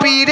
পীর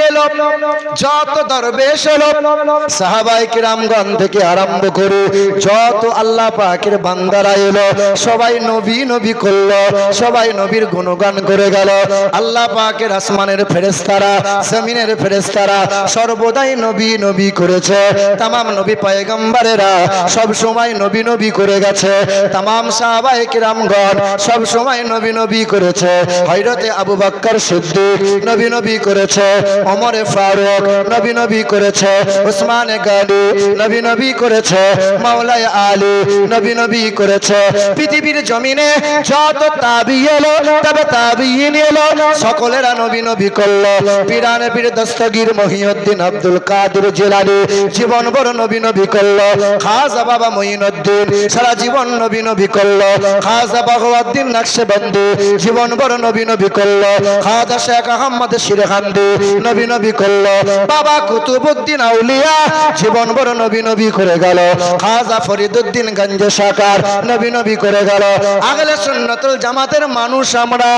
সর্বদাই নবী নবী করেছে। তামাম নবী পয়গম্বরেরা সব সময় নবী নবী করে গেছে। তামাম সাহাবাই কিরামগণ সব সময় নবী নবী করেছে। হযরতে আবু বকর সিদ্দিক নবী নবী করেছে। ওমরে ফারুক নবী নবী করেছে উসমানে গানি নবী নবী করেছে, মাওলায় আলী নবী নবী করেছে। পৃথিবীর জমিনে যত তাবি এলো, তবে তাবিইন এলো, সকলেরা নবী নবী করল। পিরানে পীর দস্তগীর মহিউদ্দিন আব্দুল কাদের জেলানি জীবন বড় নবী নবী করল। খাজা বাবা মঈনুদ্দিন সারা জীবন নবী নবী করল। খাজা বাগওয়াদ্দিন নকশবন্দি জীবন বড় নবী নবী করল। খাজা শেখ আহমদ শিরহান্দি নবী নবী করল। বাবা কুতুবুদ্দিন আউলিয়া জীবন বড় নবী নবী করে গেল। খাজা ফরিদুদ্দিন গঞ্জ সাকার নবী নবী করে গেল। আগলে সুন্নতুল জামাতের মানুষ আমরা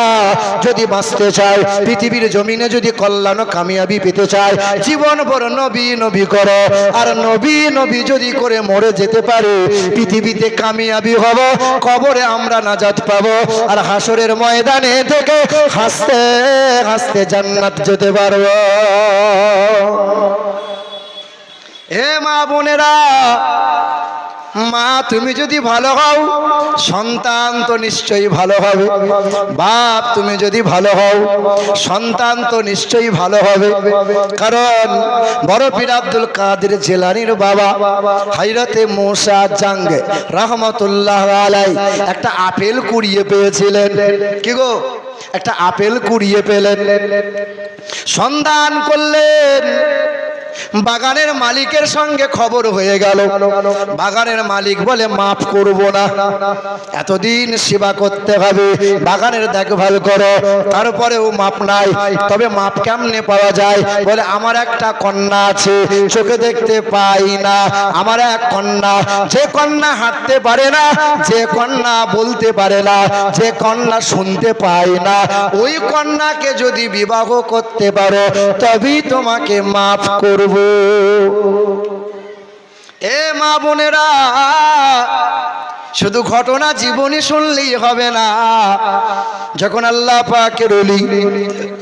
যদি বাঁচতে চাই, পৃথিবীর জমিনে যদি কল্যাণ কামিয়াবি পেতে চাই, জীবন বড় নবী নবী করো। আর নবী নবী যদি করে মরে যেতে পারে, পৃথিবীতে কামিয়াবি হব, কবরে আমরা নাজাত পাবো। আর হাসরের ময়দানে থেকে হাসতে হাসতে জান্নাত যেতে পারব। হে মা বোনেরা, মা, তুমি যদি ভালো হও, সন্তান তো নিশ্চয়ই ভালো হবে। বাপ, তুমি যদি ভালো হও, সন্তান তো নিশ্চয়ই ভালো হবে। কারণ বড় পীর আব্দুল কাদের জেলানির বাবা হাইরতে মোসা জাঙ্গ রহমতুল্লাহ আলাই একটা আপেল কুড়িয়ে পেয়েছিলেন। কি গো? একটা আপেল কুড়িয়ে পেলেন। সন্ধান করলেন বাগানের মালিকের সঙ্গে খবর হয়ে গেল। বাগানের মালিক বলে, মাফ করব না। এতদিন সেবা করতে হবে, বাগানের দেখভাল করো তারপরেও মাপ নাই। তবে মাপ কেমনে পাওয়া যায়? বলে, আমার একটা কন্যা আছে, চোখে দেখতে পাই না। আমার এক কন্যা, যে কন্যা হাঁটতে পারে না, যে কন্যা বলতে পারে না, যে কন্যা শুনতে পায় না। ওই কন্যাকে যদি বিবাহ করতে পারো, তবেই তোমাকে মাফ করব। এ মা বোনেরা শুধু ঘটনা জীবনী শুনলেই হবে না। যখন আল্লাহ পাকের অলি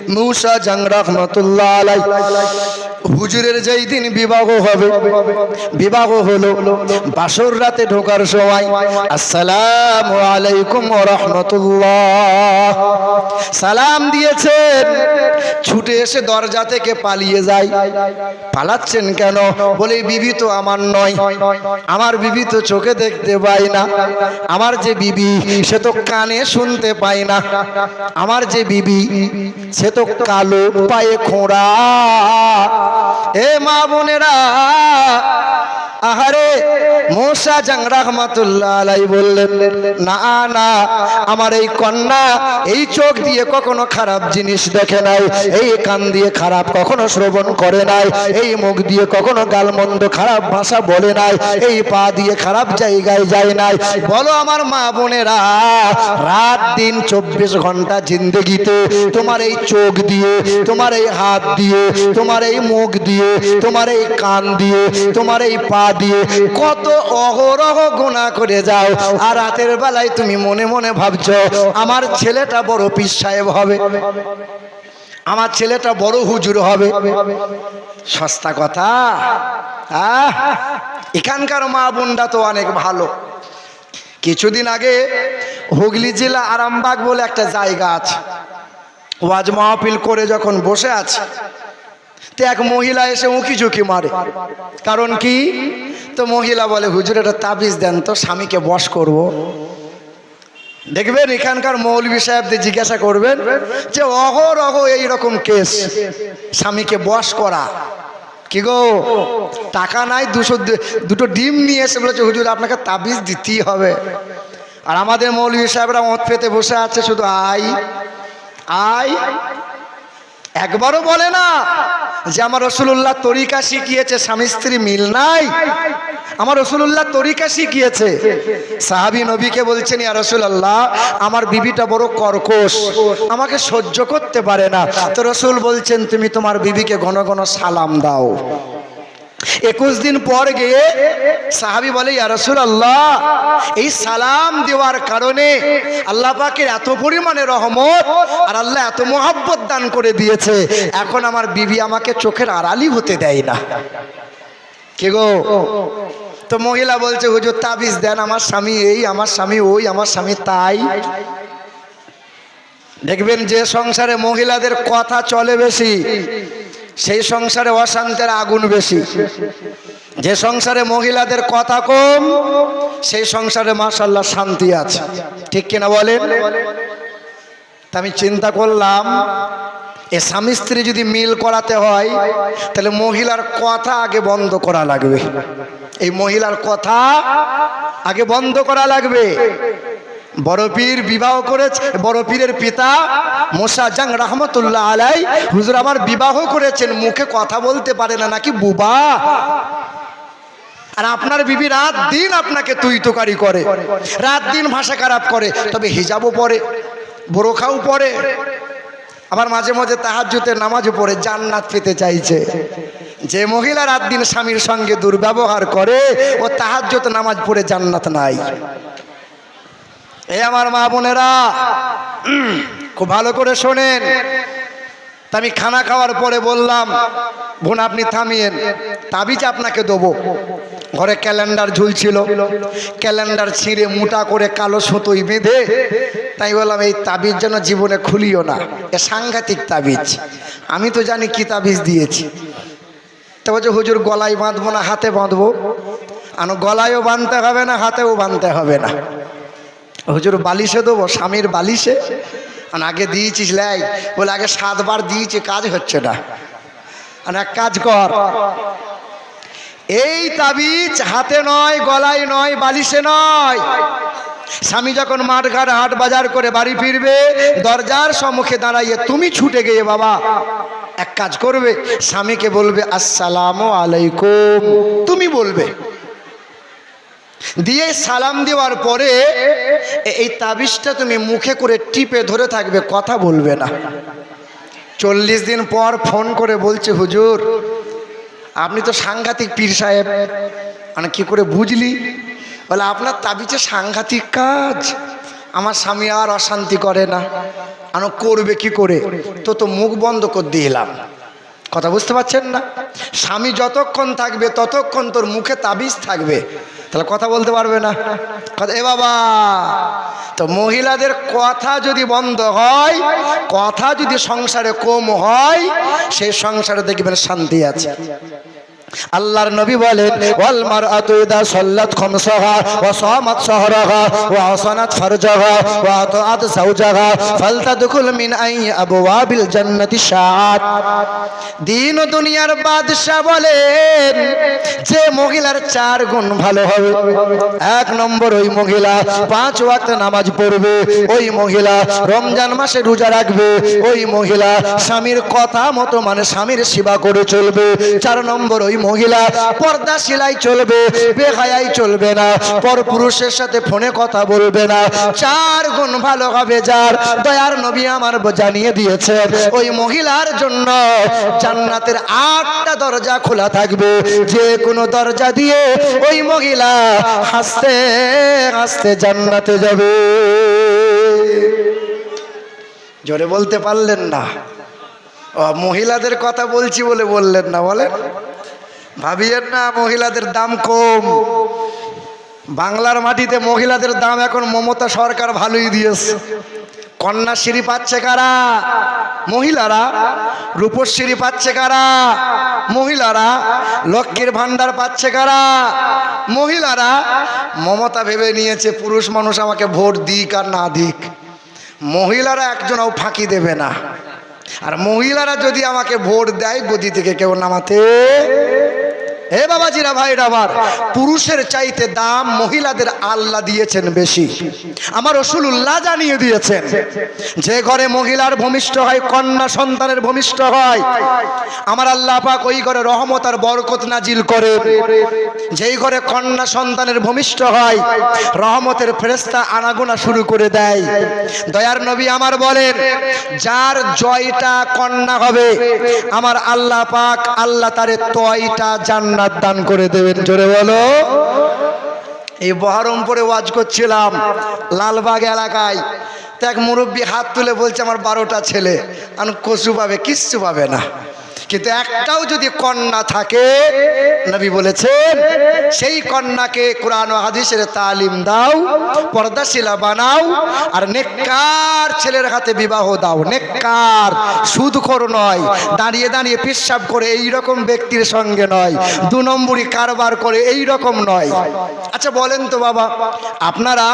মুসা জাং রহমতুল্লাহ আলাই হুজুরের যেই দিন বিবাহ হবে, বিবাহ হলো বাসর রাতে ঢোকার সময়। আসসালামু আলাইকুম রহমতুল্লাহ। সালাম দিয়েছেন ছুটে এসে দরজা থেকে পালিয়ে যায়। পালাচ্ছেন কেন? বলে, "এই বিবি তো আমার নয়। আমার বিবি তো চোখে দেখতে পাই না। আমার যে বিবি, সে তো কানে শুনতে পায় না। আমার যে বিবি, সে তো কালো পায়ে খোঁড়া। এ মা বোনেরা আহারে, মোসা জাং রহমাতুল্লাহ আলাই বললেন, না না, আমার এই কন্যা এই চোখ দিয়ে কখনো খারাপ জিনিস দেখে নাই, এই কান দিয়ে খারাপ কখনো শ্রবণ করে নাই, এই মুখ দিয়ে কখনো গালমন্দ খারাপ ভাষা বলে নাই, এই পা দিয়ে খারাপ জায়গায় যায় নাই। বলো আমার মা বোনেরা, রাত দিন চব্বিশ ঘণ্টা জিন্দগিতে তোমার এই চোখ দিয়ে, তোমার এই হাত দিয়ে, তোমার এই মুখ দিয়ে, তোমার এই কান দিয়ে, তোমার এই পা দিয়ে কত অহরহ গোনা করে যাও। আর রাতের বেলায় তুমি মনে মনে ভাবছ, আমার ছেলেটা বড় পীর সাহেব হবে। আমার ছেলেটা বড় হুজুর হবে। সস্তা কথা। এখানকার মা বোনরা তো অনেক ভালো। কিছুদিন আগে হুগলি জেলা আরামবাগ বলে একটা জায়গা আছে। ওয়াজ মাহফিল করে যখন বসে আছে তো এক মহিলা এসে উঁকি ঝুঁকি মারে। কারণ কি? তো মহিলা বলে, হুজুর, একটা তাবিজ দেন তো, স্বামীকে বশ করব। দেখবেন এখানকার মৌলবী সাহেবদের জিজ্ঞাসা করবেন যে অহর অহ এইরকম কেস, স্বামীকে বশ করা? কি গো, টাকা নাই, দুশো দুটো ডিম নিয়ে এসে বলেছে, হুজুর, আপনাকে তাবিজ দিতেই হবে। আর আমাদের মৌলবী সাহেবরা মত পেতে বসে আছে, শুধু আই আই। একবারও বলে না যে আমার রসুল্লাহ তরিকা শিখিয়েছে, স্বামী স্ত্রী মিল নাই। আমার রসুল্লাহ তরিকা শিখিয়েছে। সাহাবি নবীকে বলছেন, ইয়া রসুল্লাহ আমার বিবিটা বড় কর্কশ, আমাকে সহ্য করতে পারে না। তো রসুল বলছেন, তুমি তোমার বিবিকে ঘন ঘন সালাম দাও। একুশ দিন পর গিয়ে সাহাবি বলে, ইয়া আল্লাহ এই সালাম দেওয়ার কারণে আল্লাহ পাকের এত পরিমাণে রহমত আর আল্লাহ এত মোহাব্বত দান করে দিয়েছে। এখন আমার বিবি আমাকে চোখের আড়ালি হতে দেয় না। কে গো? তো মহিলা বলছে, হুজুর, তাবিজ দেন, আমার স্বামী এই, আমার স্বামী ওই, আমার স্বামী তাই। দেখবেন যে সংসারে মহিলাদের কথা চলে বেশি। সেই সংসারে অশান্তের আগুন বেশি। যে সংসারে মহিলাদের কথা কম, সেই সংসারে মাশাল্লাহ শান্তি আছে। ঠিক কিনা বলেন? আমি চিন্তা করলাম, এ স্বামী স্ত্রী যদি মিল করাতে হয়, তাহলে মহিলার কথা আগে বন্ধ করা লাগবে। এই মহিলার কথা আগে বন্ধ করা লাগবে। বড় পীর বিবাহ করেছে, বড় পীরের পিতা মোসা জাং রহমতুল্লাহ আলাই। হুজুর আমার বিবাহ করেছেন, মুখে কথা বলতে পারে না, নাকি বুবা? আর আপনার বিবি রাত দিন আপনাকে তুই তোকারি করে, রাত দিন ভাষা খারাপ করে, তবে হিজাবও পরে, বোরখাও পরে। আবার মাঝে মাঝে তাহাজ্জুতে নামাজও পড়ে, জান্নাত পেতে চাইছে। যে মহিলা রাত দিন স্বামীর সঙ্গে দুর্ব্যবহার করে, ও তাহাজ্জুত নামাজ পড়ে জান্নাত নাই। এই আমার মা বোনেরা, খুব ভালো করে শোনেন। তা আমি খানা খাওয়ার পরে বললাম, বোন, আপনি থামিয়েন, তাবিজ আপনাকে দেবো। ঘরে ক্যালেন্ডার ঝুলছিল, ক্যালেন্ডার ছিঁড়ে মোটা করে কালো সুতোই বেঁধে, তাই বললাম, এই তাবিজ যেন জীবনে খুলিও না, এ সাংঘাতিক তাবিজ। আমি তো জানি কি তাবিজ দিয়েছি। তো বলছে, হুজুর, গলায় বাঁধবো না, হাতে বাঁধবো। আনো, গলায়ও বাঁধতে হবে না, হাতেও বাঁধতে হবে না। হুজুর বালিশে দেবো, স্বামীর বালিশে। আর আগে দিয়েছিস, লাই। বলে আগে সাতবার দিয়েছি, কাজ হচ্ছে না। আর এক কাজ কর। এই তাবিজ হাতে নয়, গলায় নয়, বালিশে নয়। স্বামী যখন মাঠ ঘাট হাট বাজার করে বাড়ি ফিরবে, দরজার সম্মুখে দাঁড়াইয়ে তুমি ছুটে গিয়ে বাবা, এক কাজ করবে। স্বামীকে বলবে, আসসালামু আলাইকুম। তুমি বলবে দিয়ে সালাম দেওয়ার পরে এই তাবিজটা তুমি মুখে করে টিপে ধরে থাকবে, কথা বলবে না। চল্লিশ দিন পর ফোন করে বলছে, হুজুর, আপনি তো সাংঘাতিক পীর সাহেব। মানে কি করে বুঝলি? বলে, আপনার তাবিজে সাংঘাতিক কাজ। আমার স্বামী আর অশান্তি করে না। আনো করবে কি করে? তো তো মুখ বন্ধ করে দিলাম। কথা বুঝতে পারছেন না? স্বামী যতক্ষণ থাকবে, ততক্ষণ তোর মুখে তাবিজ থাকবে। তাহলে কথা বলতে পারবে না। এ বাবা, তো মহিলাদের কথা যদি বন্ধ হয়, কথা যদি সংসারে কম হয়, সেই সংসারে দেখবেন শান্তি আছে। আল্লাহর নবী বলেন, ওয়াল মারআতু ইদা সাল্লাত খামসাহা ওয়া সামাত শাহরাহা ওয়া হাসানাত ফারজাহা ওয়া আতাআত যাওজাহা ফালতাদখুল মিন আই আবওয়াবিল জান্নাতি শাআত। দিন ও দুনিয়ার বাদশা বলেন, যে মহিলার চার গুণ ভালো হবে। এক নম্বর ওই মহিলা পাঁচ ওয়াক্ত নামাজ পড়বে, ওই মহিলা রমজান মাসে রোজা রাখবে, ওই মহিলা স্বামীর কথা মতো মানে স্বামীর সেবা করে চলবে। চার নম্বর ওই মহিলা, পর্দা সেলাই চলবে, বেহায়াই চলবে না, পর পুরুষের সাথে ফোনে কথা বলবে না। চার গুণ ভালো হবে যার, দয়ার নবী আমার জানিয়ে দিয়েছে ওই মহিলার জন্য জান্নাতের আটটা দরজা খোলা থাকবে। যে কোনো দরজা দিয়ে ওই মহিলা হাসতে হাসতে জান্নাতে যাবে। জোরে বলতে পারলেন না। মহিলাদের কথা বলছি বলে বললেন না, বলেন। ভাবিয়েন না, মহিলাদের দাম কম। বাংলার মাটিতে মহিলাদের দাম এখন মমতা সরকার ভালোই দিয়েছে। কন্যাশ্রী পাচ্ছে কারা? মহিলারা। রূপশ্রী পাচ্ছে কারা? মহিলারা। লক্ষ্মীর ভাণ্ডার পাচ্ছে কারা? মহিলারা। মমতা ভেবে নিয়েছে, পুরুষ মানুষ আমাকে ভোট দিক আর না দিক। মহিলারা একজনও ফাঁকি দেবে না। আর মহিলারা যদি আমাকে ভোট দেয়, গদি থেকে কেউ নামাতে এ বাবাজিরা, ভাইরা আমার, পুরুষের চাইতে দাম মহিলাদের আল্লাহ দিয়েছেন বেশি। আমার রসুল্লাহ জানিয়ে দিয়েছেন, যে ঘরে মহিলার ভূমিষ্ঠ হয়, কন্যা সন্তানের ভূমিষ্ঠ হয়, আমার আল্লাহ পাক ওই ঘরে রহমত আর বরকত নাজিল করে যেই ঘরে কন্যা সন্তানের ভূমিষ্ঠ হয়, রহমতের ফেরেস্তা আনাগোনা শুরু করে দেয়। দয়ার নবী আমার বলেন, যার জয়টা কন্যা হবে, আমার আল্লাহ পাক আল্লাহ তারে তয়টা জান্নাত দান করে দেবেন, জোরে বলো। এই বহরমপুরে ওয়াজ করছিলাম, লালবাগ এলাকায়। তো এক মুরব্বী হাত তুলে বলছে, আমার বারোটা ছেলে। আমি কচু পাবে, কিচ্ছু পাবে না। কিন্তু একটাও যদি কন্যা থাকে, নবী বলেছেন, সেই কন্যাকে কোরআন হাদিসের তালিম দাও পর্দাশিলা বানাও, আর নেককার ছেলের হাতে বিবাহ দাও। নেককার, সুদখোর নয়, দাঁড়িয়ে দাঁড়িয়ে পেশাব করে এই রকম ব্যক্তির সঙ্গে নয়, দু নম্বরই কারবার করে এই রকম নয়। আচ্ছা বলেন তো বাবা, আপনারা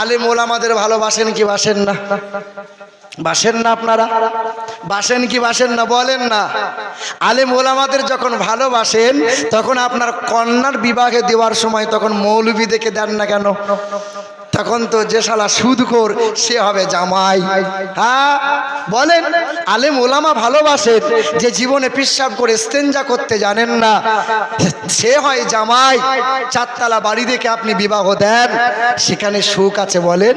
আলেম ওলামাদের ভালোবাসেন কি বাসেন না? বাসেন না আপনারা? বাসেন কি বাসেন না? বলেন না। আলেম ওলামাদের যখন ভালোবাসেন, তখন আপনার কন্যার বিবাহে দেওয়ার সময় তখন মৌলবি দেখে দেন না কেন? তখন তো যে শালা সুদখোর, সে হবে জামাই। হ্যাঁ? বলেন, আলেম ওলামা ভালোবাসেন, যে জীবনে পিসাব করে, স্তেঞ্জা করতে জানেন না। সে হয় জামাই। চারতলা বাড়ি দেখে আপনি বিবাহ দেন। সেখানে সুখ আছে বলেন?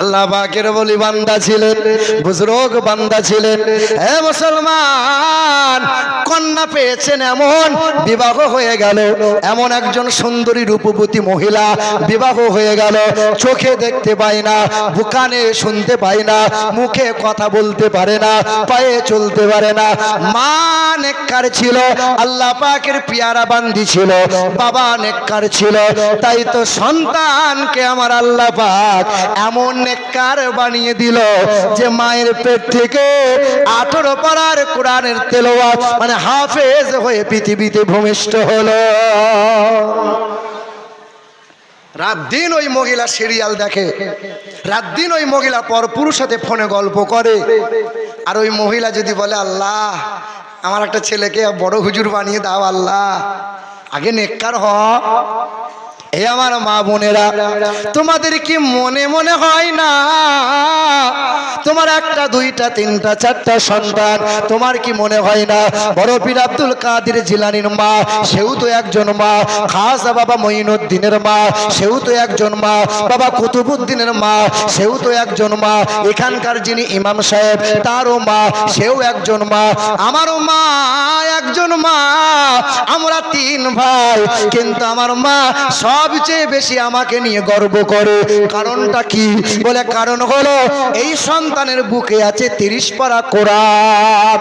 আল্লাহ পাকের বলি বান্দা ছিলেন, বুজরোগ বান্দা ছিলেন। হে মুসলমান, কন্যা পেয়েছেন এমন, বিবাহ হয়ে গেল। এমন একজন সুন্দরী রূপবতী মহিলা বিবাহ হয়ে গেল। চোখে দেখতে পায় না, বুকানে শুনতে পায় না, মুখে কথা বলতে পারে না, পায়ে চলতে পারে না। মা নেককার ছিল, আল্লাহ পাকের পিয়ারা বান্দি ছিল, বাবা নেককার ছিল। তাই তো সন্তানকে আমার আল্লাহ পাক এমন নেককার বানিয়ে দিল যে মায়ের পেট থেকে আঠেরো পাড়ার কোরআনের তেলোয়াত মানে হাফেজ হয়ে পৃথিবীতে ভূমিষ্ঠ হলো। রাত দিন ওই মহিলা সিরিয়াল দেখে, রাত দিন ওই মহিলা পর পুরুষ সাথে ফোনে গল্প করে। আর ওই মহিলা যদি বলে, আল্লাহ, আমার একটা ছেলেকে বড় হুজুর বানিয়ে দাও, আল্লাহ। আগে নেককার হ। এ আমার মা বোনেরা, তোমাদের কি মনে মনে হয় না? তোমার একটা, দুইটা, তিনটা, চারটা সন্তান, তোমার কি মনে হয় না? বড় পীর আব্দুল কাদের জিলানির মা, সেও তো একজন মা। খাসা বাবা মঈনুদ্দিনের মা, সেও তো একজন মা। বাবা কুতুবুদ্দিনের মা, সেও তো একজন মা। এখানকার যিনি ইমাম সাহেব, তারও মা, সেও একজন মা। আমারও মা, একজন মা। আমরা তিন ভাই, কিন্তু আমার মা সবচেয়ে বেশি আমাকে নিয়ে গর্ব করে। কারণটা কি? বলে কারণ হলো, এই সন্তানের বুকে আছে তিরিশ পারা কোরআন।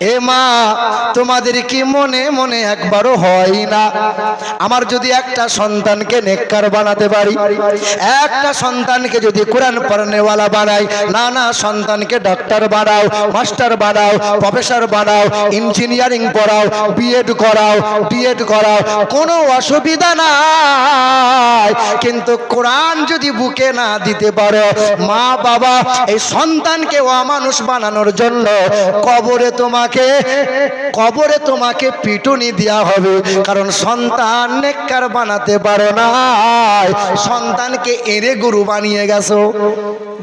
এ মা, তোমাদের কি মনে মনে একবারও হয় না? আমার যদি একটা সন্তানকে নেককার বানাতে পারি, একটা সন্তানকে যদি কোরআন পড়ানেওয়ালা বানাই, না না, সন্তানকে ডাক্তার বানাও, মাস্টার বানাও, প্রফেসর বানাও, ইঞ্জিনিয়ারিং পড়াও বিএড করাও ডিএড করাও, কোনো অসুবিধা নাই। কিন্তু কোরআন যদি বুকে না দিতে পারো মা বাবা এই সন্তানকে অমানুষ বানানোর জন্য কবরে তোমাকে, কবরে তোমাকে পিটুনি দেওয়া হবে। কারণ সন্তান নেককার বানাতে পারো না সন্তানকে এরে গরু বানিয়ে গেছো।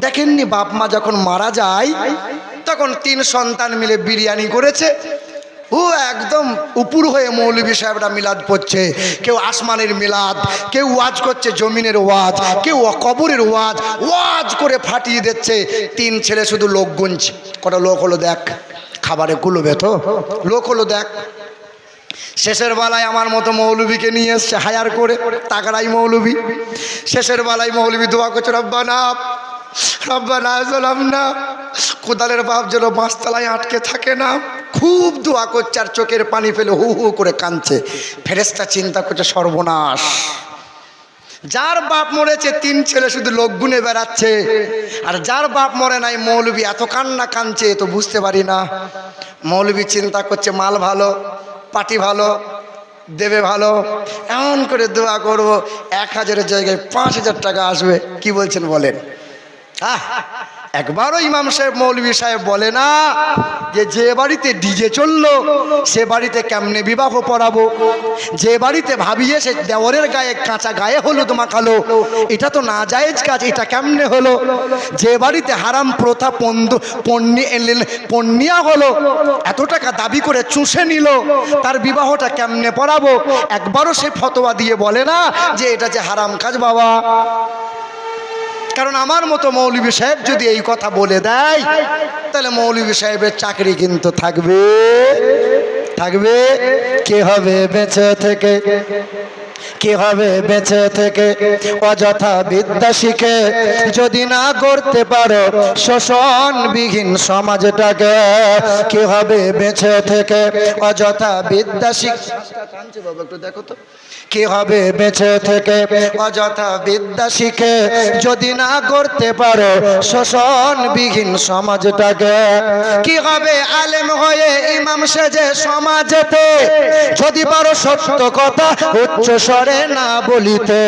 দেখেননি বাপ মা যখন মারা যায়, তখন তিন সন্তান মিলে বিরিয়ানি করেছে। ও একদম উপুর হয়ে মৌলভী সাহেবরা মিলাদ পড়ছে। কেউ আসমানের মিলাদ, কেউ ওয়াজ করছে জমিনের ওয়াজ, কেউ কবরের ওয়াজ ওয়াজ করে ফাটিয়ে দিচ্ছে। তিন ছেলে শুধু লোক গুনছে। কটা লোক হলো দেখ। খাবারে কুলোবে তো? লোক হলো দেখ। শেষের বেলায় আমার মতো মৌলবীকে নিয়ে এসছে হায়ার করে তাকড়াই মৌলবী। শেষের বেলায় মৌলবী দোয়া করছে রব্বা রব্বানা রব্বানা জলাম না কোদালের বাপ যেন বাঁশতলায় আটকে থাকে না। খুব দোয়া করছে আর চোখের পানি ফেলে হু হু করে কাঁদছে। ফেরেস্তা চিন্তা করছে, সর্বনাশ। যার বাপ মরেছে, তিন ছেলে শুধু লোক গুনে বেড়াচ্ছে। আর যার বাপ মরে নাই, মৌলবি এত কান্না কানছে তো বুঝতে পারি না। মৌলবি চিন্তা করছে, মাল ভালো, পাটি ভালো, দেবে ভালো, এমন করে দোয়া করব, এক হাজারের জায়গায় পাঁচ হাজার টাকা আসবে। কি বলছেন বলেন? আহ! একবারও ইমাম সাহেব, মৌলভী সাহেব বলে না যে যে বাড়িতে ডিজে চলল, সে বাড়িতে কেমনে বিবাহ পড়াবো? যে বাড়িতে ভাবিয়ে সে দেওরের গায়ে কাঁচা গায়ে হলুদ মাখালো, এটা তো না জায়েজ কাজ, এটা কেমনে হলো? যে বাড়িতে হারাম প্রথা পণ্য পণ্যি পণ্যিয়া হলো, এত টাকা দাবি করে চুষে নিল, তার বিবাহটা কেমনে পড়াবো? একবারও সে ফতোয়া দিয়ে বলে না যে এটা যে হারাম কাজ বাবা। কারণ আমার মতো মৌলভী সাহেব যদি এই কথা বলে দেয়, তাহলে মৌলভী সাহেবের চাকরি কিন্তু থাকবে। থাকবে? কে হবে বেঁচে থেকে? কি হবে বেঁচে থেকে? অযথা বিদ্যা শিখে যদি না করতে পারো, শোষণবিহীন সমাজটাকে কি হবে বেঁচে থেকে? অযথা বিদ্যা শিখ বাবা, একটু দেখো তো। কি হবে বেঁচে থেকে অযথা বিদ্যা শিখে যদি না করতে পারো, শোষণবিহীন সমাজটাকে কি হবে আলেম হয়ে ইমাম সেজে সমাজেতে যদি পারো সত্য কথা উচ্চ স্বরে না বলিতে,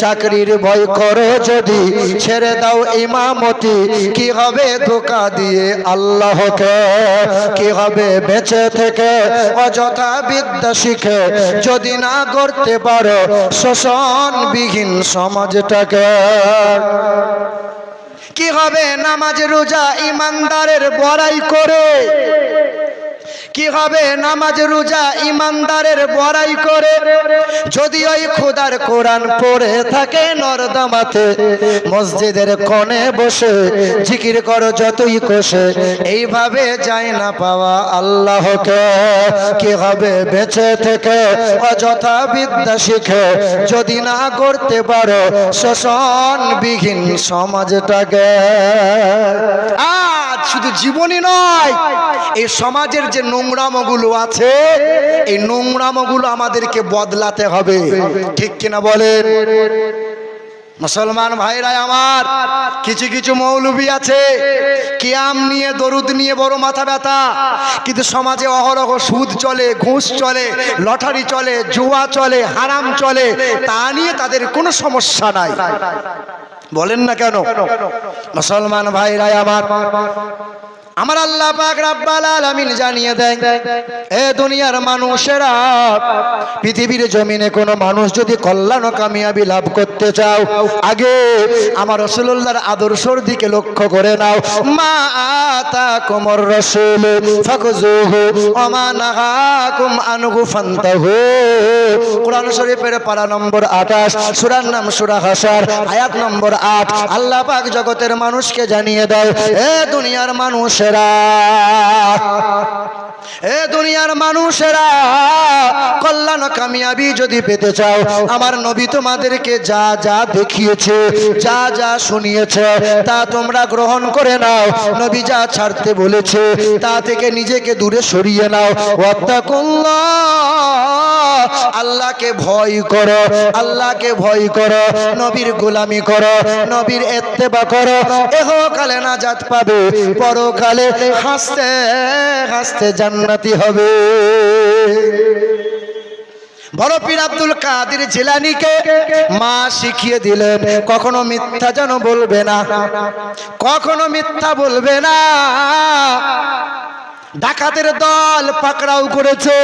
চাকরির ভয় করো যদি ছেড়ে দাও ইমামতি কি হবে ধোকা দিয়ে আল্লাহকে কি হবে বেঁচে থেকে অযথা বিদ্যা শিখে যদি না করতে পারো শোষণবিহীন সমাজটাকে। কি হবে? নামাজ রোজা ইমানদারের বড়াই করে। কি হবে নামাজ, রোজা, ইমানদারের বড়াই করে? যদি ওই খোদার কোরআন পড়ে থাকে নরদামাতে, মসজিদের কোণে বসে, জিকির করো যতই কোষে, এইভাবে যায় না পাওয়া আল্লাহকে। কি হবে বেঁচে থেকে, অযথা বিদ্যা শিখে, যদি না করতে পারো শোষণবিহীন সমাজটাকে। আজ শুধু জীবনই নয়, এই সমাজের যে নোংরামগুলো আছে, এই নোংরামগুলো আমাদেরকে বদলাতে হবে। ঠিক কিনা বলেন? মুসলমান ভাইরা আমার, কিছু কিছু মৌলবি আছে, কিয়াম নিয়ে, দরুদ নিয়ে বড় মাথা ব্যথা। কিন্তু সমাজে অহরহ সুদ চলে, ঘুষ চলে, লটারি চলে, জুয়া চলে, হারাম চলে, তা নিয়ে তাদের কোনো সমস্যা নাই। বলেন না কেন? মুসলমান ভাইরা আমার আমার আল্লাহ পাক রাব্বাল আলামিন জানিয়ে দেয়, এ দুনিয়ার মানুষেরা, পৃথিবীর জমিনে কোনো মানুষ যদি কল্যাণ ও কামিয়াবি লাভ করতে চাও, আগে আমার রসুল্লাহর আদর্শর দিকে লক্ষ্য করে নাও। মা আতা কোমর রসুল ফাকুজুহু ওমা নাহাকুম আনহু ফান্তাহু। কোরআন শরীফের পারা নম্বর 28 সূরার নাম সূরা হাসার, আয়াত নম্বর 8 আল্লাহ পাক জগতের মানুষকে জানিয়ে দেয়, এ দুনিয়ার মানুষেরা। এ দুনিয়ার মানুষেরা, কল্যাণ কামিয়াবি যদি পেতে চাও, আমার নবী তোমাদেরকে যা যা দেখিয়েছে, যা যা শুনিয়েছে, তা তোমরা গ্রহণ করে নাও। নবী যা ছাড়তে বলেছে, তা থেকে নিজেকে দূরে সরিয়ে নাও। ওয়াত্তাকুল্লাহ। আল্লাহকে ভয় করো, আল্লাহকে ভয় করো, নবীর গোলামি করো, নবীর এত্তেবা করো, এহকালে নাজাত পাবে, পরকালে হাসতে হাসতে জান্নাতি হবে। বড় আব্দুল কাদের জিলানিকে মা শিখিয়ে দিলেন, কখনো মিথ্যা যেন বলবে না, কখনো মিথ্যা বলবে না। ডাকাতের দল পাকড়াও করেছে।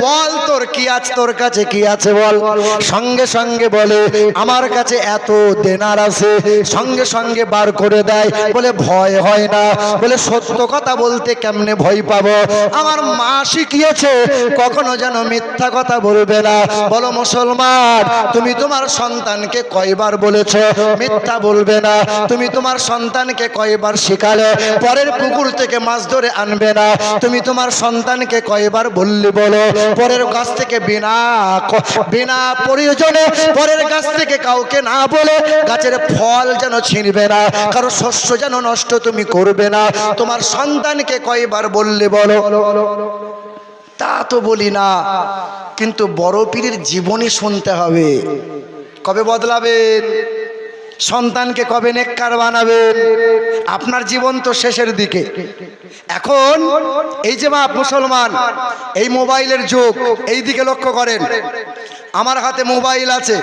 বল তোর কি আছে তোর কাছে কি আছে বল? সঙ্গে সঙ্গে বলে, আমার কাছে এত দেনার আছে। সঙ্গে সঙ্গে বার করে দেয়। বলে, ভয় হয় না। বলে, সত্য কথা বলতে কেমনে ভয় পাবো? আমার মা শিখিয়েছে, কখনো যেন মিথ্যা কথা বলবে না। বলো, মুসলমান, তুমি তোমার সন্তানকে কয়বার বলেছ মিথ্যা বলবে না? তুমি তোমার সন্তানকে কয়বার শিখালে? পরের পুকুর থেকে মাছ ধরে আনবে না? তুমি তোমার সন্তানকে কয়বার বললি বলো? পরের কাছ থেকে বিনা বিনা প্রয়োজনে পরের গাছ থেকে কাউকে না বলে গাছের ফল যেন ছিঁড়বে না, কারও শস্য যেন নষ্ট তুমি করবে না। তোমার সন্তানকে কয়বার বললে বলো? তা তো বলি না, কিন্তু বড় পীরের জীবনী শুনতে হবে। কবে বদলাবেন? সন্তানকে কবে নেককার বানাবেন আপনার জীবন তো শেষের দিকে। এখন এই যে মা মুসলমান, এই মোবাইলের যুগ, এই দিকে লক্ষ্য করেন। আমার হাতে মোবাইল আছে।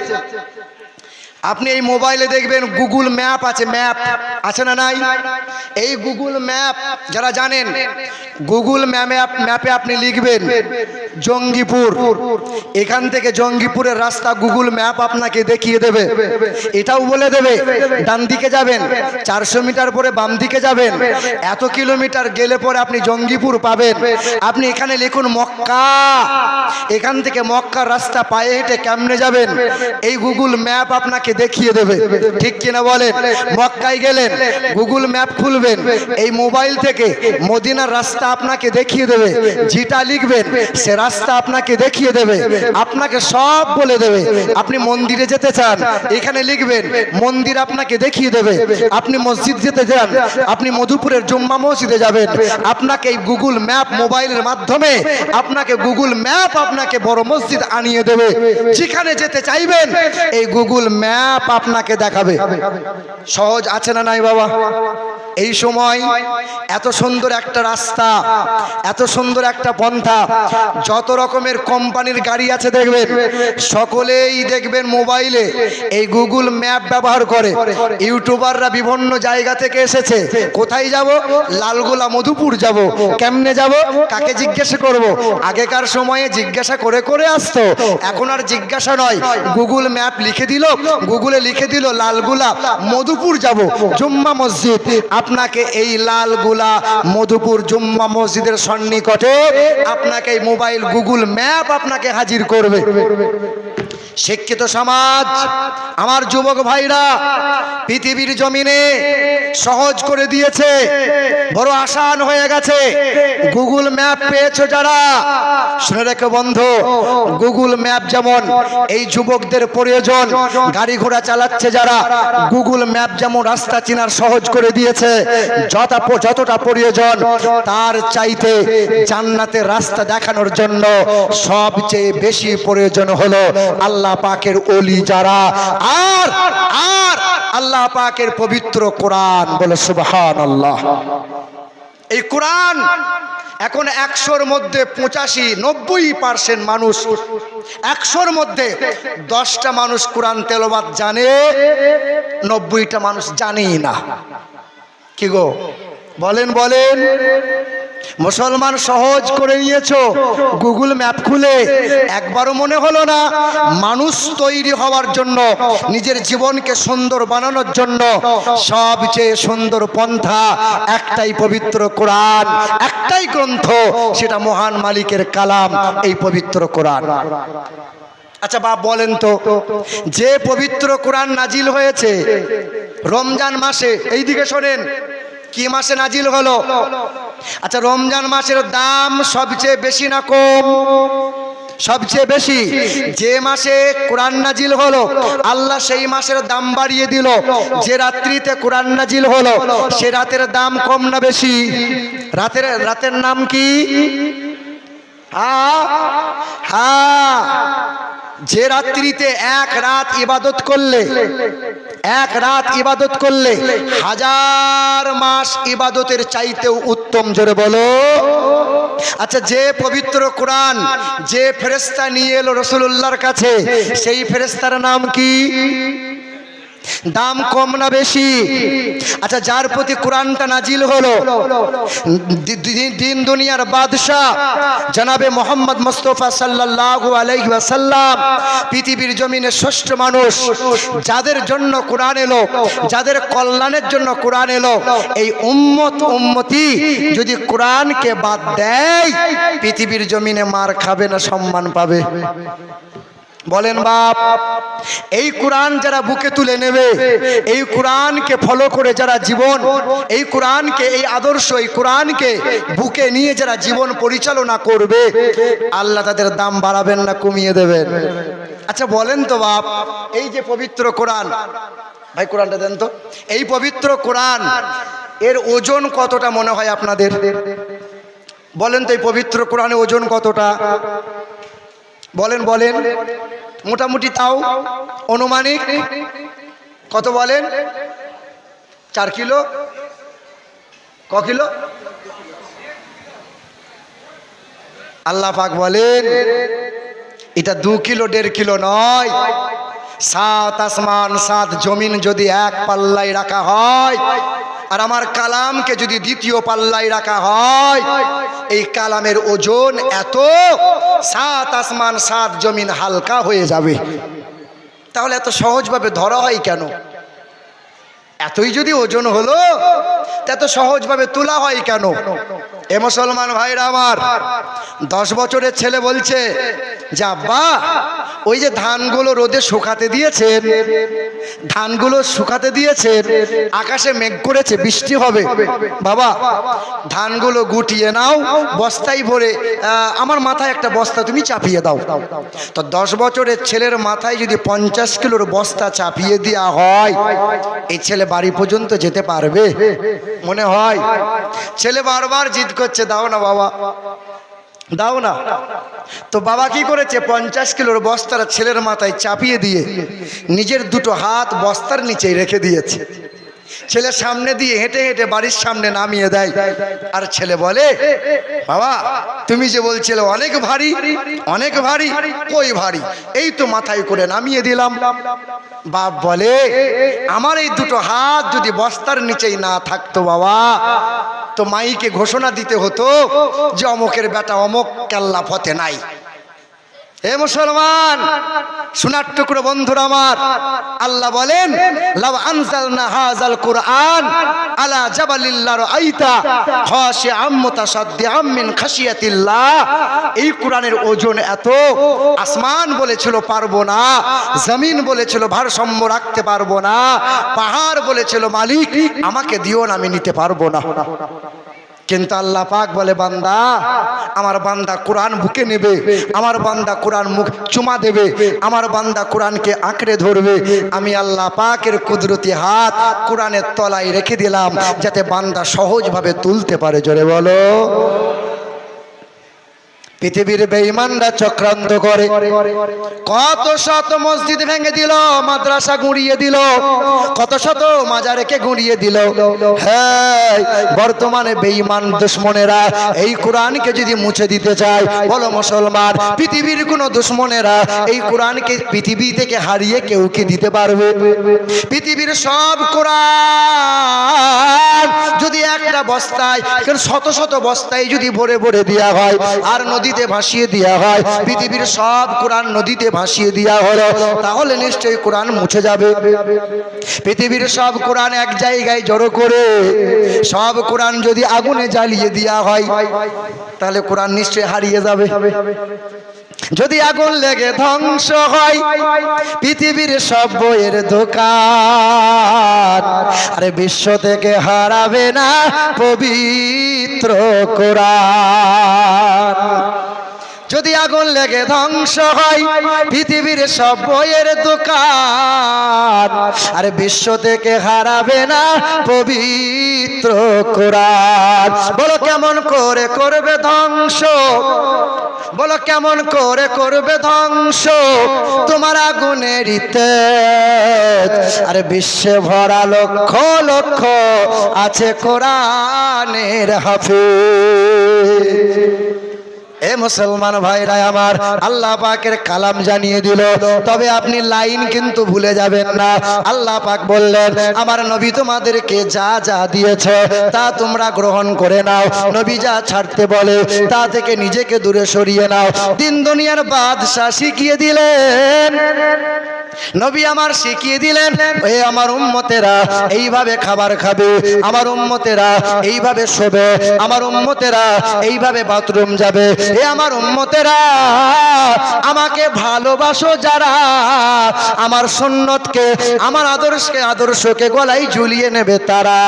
আপনি এই মোবাইলে দেখবেন গুগল ম্যাপ আছে ম্যাপ। আছে না নাই? এই গুগল ম্যাপ, যারা জানেন, গুগল ম্যাপে ম্যাপে আপনি লিখবেন, জঙ্গিপুর। এখান থেকে জঙ্গিপুরের রাস্তা গুগল ম্যাপ আপনাকে দেখিয়ে দেবে। এটাও বলে দেবে, ডান দিকে যাবেন, চারশো মিটার পরে বাম দিকে যাবেন, এত কিলোমিটার গেলে পরে আপনি জঙ্গিপুর পাবেন। আপনি এখানে লিখুন মক্কা। এখান থেকে মক্কার রাস্তা পায়ে হেঁটে কেমনে যাবেন? এই গুগল ম্যাপ আপনাকে দেখিয়ে দেবে। ঠিক কিনা বলেন? মক্কায় গেলেন গুগল ম্যাপ খুলবেন এই মোবাইল থেকে মদিনার রাস্তা আপনাকে দেখিয়ে দেবে যেটা লিখবেন সে রাস্তা আপনাকে দেখিয়ে দেবে আপনাকে সব বলে দেবে। আপনি মন্দিরে যেতে চান এখানে লিখবেন মন্দির আপনাকে দেখিয়ে দেবে। আপনি মসজিদ যেতে চান আপনি মধুপুরের জুম্মা মসজিদে যাবেন। আপনাকে এই গুগল ম্যাপ মোবাইলের মাধ্যমে আপনাকে গুগল ম্যাপ আপনাকে বড় মসজিদ আনিয়ে দেবে। যেখানে যেতে চাইবেন এই গুগল ম্যাপ আপনাকে দেখাবে। সহজ আছে না নাই বাবা? এই সময় এত সুন্দর একটা রাস্তা, এত সুন্দর একটা পন্থা, যত রকমের কোম্পানির গাড়ি আছে দেখবেন, সকলেই দেখবেন মোবাইলে এই গুগল ম্যাপ ব্যবহার করে। ইউটিউবাররা বিভিন্ন জায়গা থেকে এসেছে। কোথায় যাব? লালগোলা মধুপুর যাব। কেমনে যাব? কাকে জিজ্ঞাসা করব? আগেকার সময়ে জিজ্ঞাসা করে করে আসতো। এখন আর জিজ্ঞাসা নয়। গুগল ম্যাপ লিখে দিল গুগলে লিখে দিল লালগুলা মধুপুর যাব। জুম্মা মসজিদ, আপনাকে এই লালগুলা মধুপুর জুম্মা মসজিদের সন্নিকটে আপনাকে এই মোবাইল, গুগল ম্যাপ আপনাকে হাজির করবে। শিক্ষিত সমাজ। আমার যুবক ভাইরা, পৃথিবীর জমিনে সহজ করে দিয়েছে। বড় আসান হয়ে গেছে। গুগল ম্যাপ পেয়েছ যারা? শুনে রেখে বন্ধু, গুগল ম্যাপ যেমন এই যুবকদের প্রয়োজন, গাড়ি ঘোড়া চালাচ্ছে যারা, গুগল ম্যাপ যেমন রাস্তা চিনার সহজ করে দিয়েছে, যথা যতটা প্রয়োজন, তার চাইতে জান্নাতের রাস্তা দেখানোর জন্য সবচেয়ে বেশি প্রয়োজন হলো আল্লাহ পাকের অলি যারা, আর আর আল্লাহ পাকের পবিত্র কোরআন বলে সুবহান আল্লাহ এই কোরআন এখন একশোর মধ্যে পঁচাশি, নব্বই পার্সেন্ট মানুষ, একশোর মধ্যে দশটা মানুষ কোরআন তেলবাদ জানে, নব্বইটা মানুষ জানেই না। কি গো? বলেন বলেন। মুসলমান সহজ করে নিয়েছো। গুগল ম্যাপ খুলে একবারও মনে হলো না মানুষ তৈরি হওয়ার জন্য, নিজের জীবনকে সুন্দর বানানোর জন্য সবচেয়ে সুন্দর পন্থা একটাই পবিত্র কোরআন, একটাই গ্রন্থ, সেটা মহান মালিকের কালাম, এই পবিত্র কোরআন। আচ্ছা বাপ, বলেন তো, যে পবিত্র কোরআন নাজিল হয়েছে রমজান মাসে, এইদিকে শোনেন। কি মাসে নাজিল হলো? আচ্ছা রমজান মাসের দাম সবচেয়ে বেশি না কম? সবচেয়ে বেশি? যে মাসে কোরআন নাজিল হলো, আল্লাহ সেই মাসের দাম বাড়িয়ে দিল। যে রাত্রিতে কোরআন নাজিল হলো, সে রাতের দাম কম না বেশি? রাতের রাতের নাম কি? যে রাত্রিতে এক রাত ইবাদত করলে, এক রাত ইবাদত করলে হাজার মাস ইবাদতের চাইতেও উত্তম, জোরে বলো। আচ্ছা যে পবিত্র কোরআন, যে ফেরেস্তা নিয়ে এলো রসুল্লাহর কাছে, সেই ফেরেস্তার নাম কি? দাম কম না বেশি? আচ্ছা যার প্রতি কোরআনটা নাজিল হলো দিন দুনিয়ার বাদশাহ, জনাবে মোহাম্মদ মোস্তফা সাল্লাল্লাহু আলাইহি ওয়াসাল্লাম, পৃথিবীর জমিনে ষষ্ঠ মানুষ, যাদের জন্য কোরআন এলো, যাদের কল্যাণের জন্য কোরআন এলো, এই উম্মত উম্মতি যদি কোরআনকে বাদ দেয়, পৃথিবীর জমিনে মার খাবে না, সম্মান পাবে। বলেন বাপ, এই কোরআন যারা বুকে তুলে নেবে, এই কোরআনকে ফলো করে যারা জীবন, এই কোরআনকে, এই আদর্শ, এই কোরআনকে বুকে নিয়ে যারা জীবন পরিচালনা করবে, আল্লাহ তাদের দাম বাড়াবেন না কমিয়ে দেবেন। আচ্ছা বলেন তো বাপ, এই যে পবিত্র কোরআন, ভাই কোরআনটা দেন তো, এই পবিত্র কোরআন, এর ওজন কতটা মনে হয় আপনাদের? বলেন তো এই পবিত্র কোরআনের ওজন কতটা? বলেন বলেন। মোটামুটি তাও অনুমানিক। কত বলেন? চার কিলো? ক কিলো? আল্লাহ পাক বলেন, এটা দু কিলো, দেড় কিলো নয়। সাত আসমান, সাত জমিন যদি এক পাল্লায় রাখা হয় আর আমার কালামকে যদি দ্বিতীয় পাল্লায় রাখা হয়, এই কালামের ওজন এত, সাত আসমান, সাত জমিন হালকা হয়ে যাবে। তাহলে এত সহজভাবে ধরা হয় কেন? এতই যদি ওজন হলো, তা এত সহজভাবে তোলা হয় কেন? এ মুসলমান ভাইরা আমার দশ বছরের ছেলে বলছে যে আব্বা ওই যে ধানগুলো রোদে শুকাতে দিয়েছেন ধানগুলো শুকাতে দিয়েছেন আকাশে মেঘ করেছে বৃষ্টি হবে। বাবা ধানগুলো গুটিয়ে নাও বস্তায় ভরে আমার মাথায় একটা বস্তা তুমি চাপিয়ে দাও। তো দশ বছরের ছেলের মাথায় যদি পঞ্চাশ কিলোর বস্তা চাপিয়ে দেওয়া হয় এই ছেলে বাড়ি পর্যন্ত যেতে পারবে? মনে হয়? ছেলে বারবার জিদ করছে, দাও না বাবা। দাও না। তো বাবা কি করেছে? পঞ্চাশ কিলোর বস্তার ছেলের মাথায় চাপিয়ে দিয়ে নিজের দুটো হাত বস্তার নিচে রেখে দিয়েছে। ছেলে সামনে দিয়ে হেঁটে হেঁটে বাড়ির সামনে নামিয়ে দেয়। আর ছেলে বলে, বাবা, তুমি যে বলছিলে অনেক ভারী অনেক ভারী, কই ভারী? এই তো মাথায় করে নামিয়ে দিলাম। বাপ বলে, আমার এই দুটো হাত যদি বস্তার নিচেই না থাকতো বাবা, তো মাইকে ঘোষণা দিতে হতো যে অমকের বেটা অমক কেল্লা ফতে নাই। হে মুসলমান, সোনার টুকরো বন্ধুরা আমার, আল্লাহ বলেন, লাউ আনজালনা হাযাল কুরআন আলা জাবালিল্লাহ রাআইতা খাশিআম মুতাসাদ্দিআম মিন খাশিয়াতিল্লাহ। এই কোরআনের ওজন এত, আসমান বলেছিল পারব না, জমিন বলেছিল ভারসাম্য রাখতে পারব না, পাহাড় বলেছিল মালিক, আমাকে দিও না, আমি নিতে পারব না। কিন্তু আল্লাহ পাক বলে, বান্দা, আমার বান্দা কোরআন বুকে নেবে, আমার বান্দা কোরআন মুখ চুমা দেবে, আমার বান্দা কোরআনকে আঁকড়ে ধরবে। আমি আল্লাহ পাকের কুদরতি হাত কোরআনের তলায় রেখে দিলাম, যাতে বান্দা সহজভাবে তুলতে পারে। জোরে বলো। পৃথিবীর বেঈমানরা চক্রান্ত করে। কত শত মসজিদ ভেঙে দিল, মাদ্রাসা গুঁড়িয়ে দিল, কত শত মাজারেকে গুঁড়িয়ে দিল। হ্যাঁ বর্তমানে বেঈমান দুশ্মনেরা, এই কোরআনকে যদি মুছে দিতে চায়, বলো মুসলমান, পৃথিবীর কোন দুশ্মনেরা এই কোরআনকে পৃথিবী থেকে হারিয়ে কেউ কি দিতে পারবে? পৃথিবীর সব কোরআন যদি একটা বস্তায়, শত শত বস্তায় যদি ভরে ভরে দেওয়া হয়, আর নদীতে ভাসিয়ে দেওয়া হয়, পৃথিবীর সব কোরআন নদীতে ভাসিয়ে দেওয়া হলো, তাহলে নিশ্চয়ই কোরআন মুছে যাবে। পৃথিবীর সব কোরআন এক জায়গায় জড়ো করে, সব কোরআন যদি আগুনে জ্বালিয়ে দেওয়া হয়, তাহলে কোরআন নিশ্চয়ই হারিয়ে যাবে। যদি আগুন লেগে ধ্বংস হয়, পৃথিবীর সব বইয়ের দোকান। আরে বিশ্ব থেকে হারাবে না পবিত্র কোরআন। যদি আগুন লেগে ধ্বংস হয়, পৃথিবীর সব বইয়ের দোকান। আরে বিশ্ব থেকে হারাবে না পবিত্র কোরআন। বলো কেমন করে করবে ধ্বংস? বলো কেমন করে করবে ধ্বংস? তোমার আগুনের আরে বিশ্বে ভরা লক্ষ লক্ষ আছে কোরআনের হাফিজ। এ মুসলমান ভাইরা, আমার আল্লাহ পাকের কালাম জানিয়ে দিল। তবে আপনি লাইন কিন্তু ভুলে যাবেন না। আল্লাহ পাক বললেন, আমার নবী তোমাদেরকে যা যা দিয়েছে, তা তোমরা গ্রহণ করে নাও। নবী যা ছাড়তে বলে, তা থেকে নিজেকে দূরে সরিয়ে নাও। দিন দুনিয়ার বাদশাহ শিখিয়ে দিলেন, নবী আমার শিখিয়ে দিলেন, এ আমার উম্মতেরা, এইভাবে খাবার খাবে, আমার উম্মতেরা এইভাবে শোবে, আমার উম্মতেরা এইভাবে বাথরুম যাবে হে আমার উম্মতেরা, আমাকে ভালোবাসো যারা। আমার সন্ন্যতকে আমার আদর্শকে আদর্শকে গলায় ঝুলিয়ে নেবে তারা।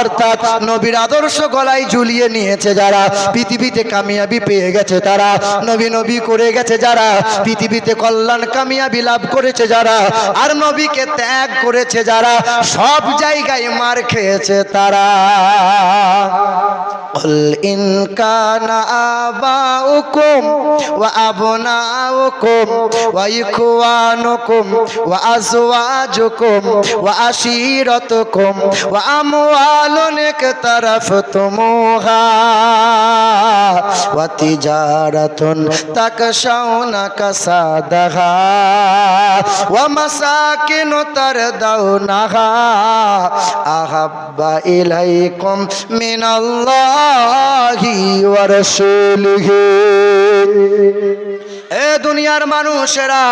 অর্থাৎ নবীর আদর্শ গলায় ঝুলিয়ে নিয়েছে যারা। পৃথিবীতে কামিয়াবি পেয়ে গেছে তারা। নবী নবী করে গেছে যারা। পৃথিবীতে কল্যাণ, কামিয়াবি লাভ করেছে যারা। আর নবীকে ত্যাগ করেছে যারা। সব জায়গায় মার খেয়েছে তারা। ইনকানা آباؤكم وأبناؤكم وإخوانكم وأزواجكم وعشيرتكم وأموال اقترفتموها وتجارة تخشون كسادها ومساكن ترضونها أحب إليكم من الله ورسوله এ দুনিয়ার মানুষেরা